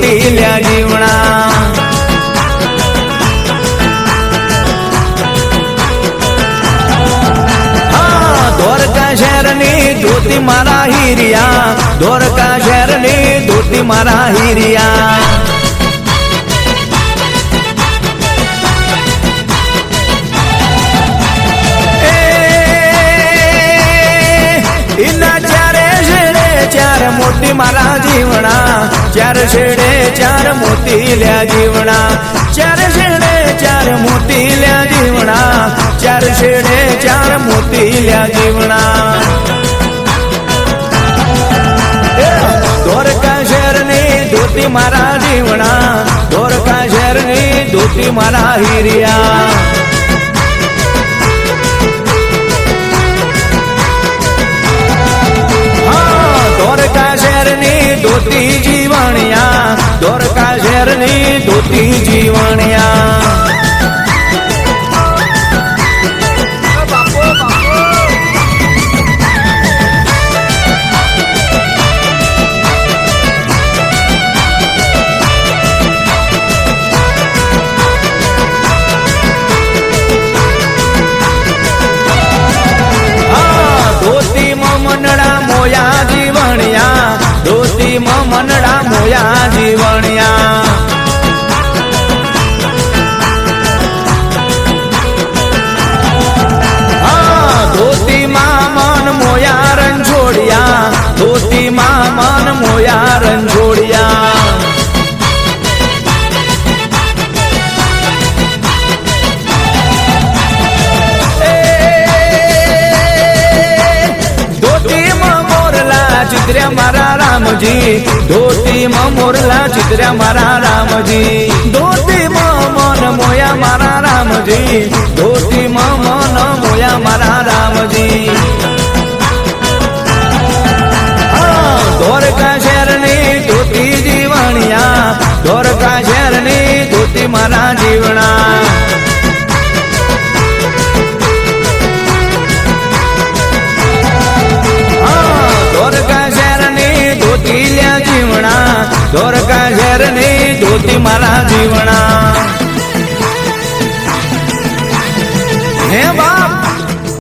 ગમતી જીવણા. ધોરકા શહેરની ધોતી મારા હિરિયા. ધોરકા શહેરની ધોતી મારા હીરિયા. ચાર મોટી મારા જીવણા. ચાર છેડે ચાર મોતી લ્યા જીવણા. ચાર છેડે ચાર મોતી લ્યા જીવણા. ચાર છેડે ચાર મોતી લ્યા જીવણા. ધોરકા શહેરની ધોતી મારા જીવણા. ધોરકા શહેરની ધોતી મારા હીરિયા. શહેરની ધોતી જીવણિયા. મોયા જીવણિયા ધોતીમાં મનડા મોયા જીવણિયા. ચિત્ર્યા મારા રામજી. ધોતીમાં મોરલા ચિતર્યા મારા રામજી. ધોતીમાં મન મોયા મારા રામજી. ધોતીમાં મન મોયા મારા રામજી. ધોરકા શહેરની ધોતી જીવણિયા. ધોરકા શહેરની ધોતી મારા ધોરકા શહેરની ધોતી મારા જીવણા